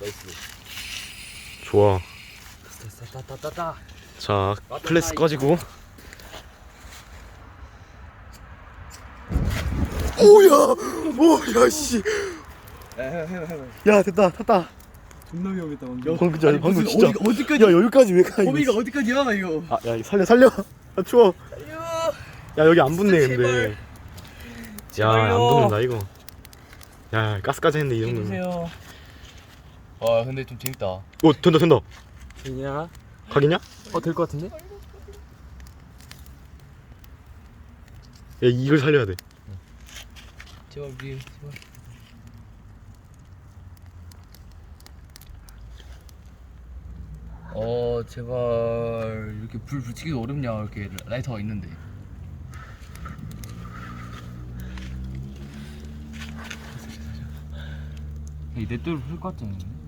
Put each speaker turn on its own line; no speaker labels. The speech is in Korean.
나이스.
좋아.
됐어, 따따따따.
자, 플래스 꺼지고. 오야, 오야 씨. 야 됐다, 탔다.
존나 위험했다 방금.
야, 방금 진짜, 방금 진짜.
어디, 어디 까지?
야 여기까지 왜 가?
범위가 어디까지야 이거?
아, 야 이거 살려, 살려. 아 추워. 야 여기 안 붙네 근데. 야 안. 붙는다 이거. 야 가스까지 했는데 이 정도면.
와 근데 좀 재밌다.
오 된다 된다.
되냐?
가겠냐?
어 될 것 같은데?
야 이걸 살려야 돼.
제발 우리 제발. 어 제발 이렇게 불 붙이기도 어렵냐 이렇게 라이터가 있는데. 이 넷돌 풀것 같지 않냐?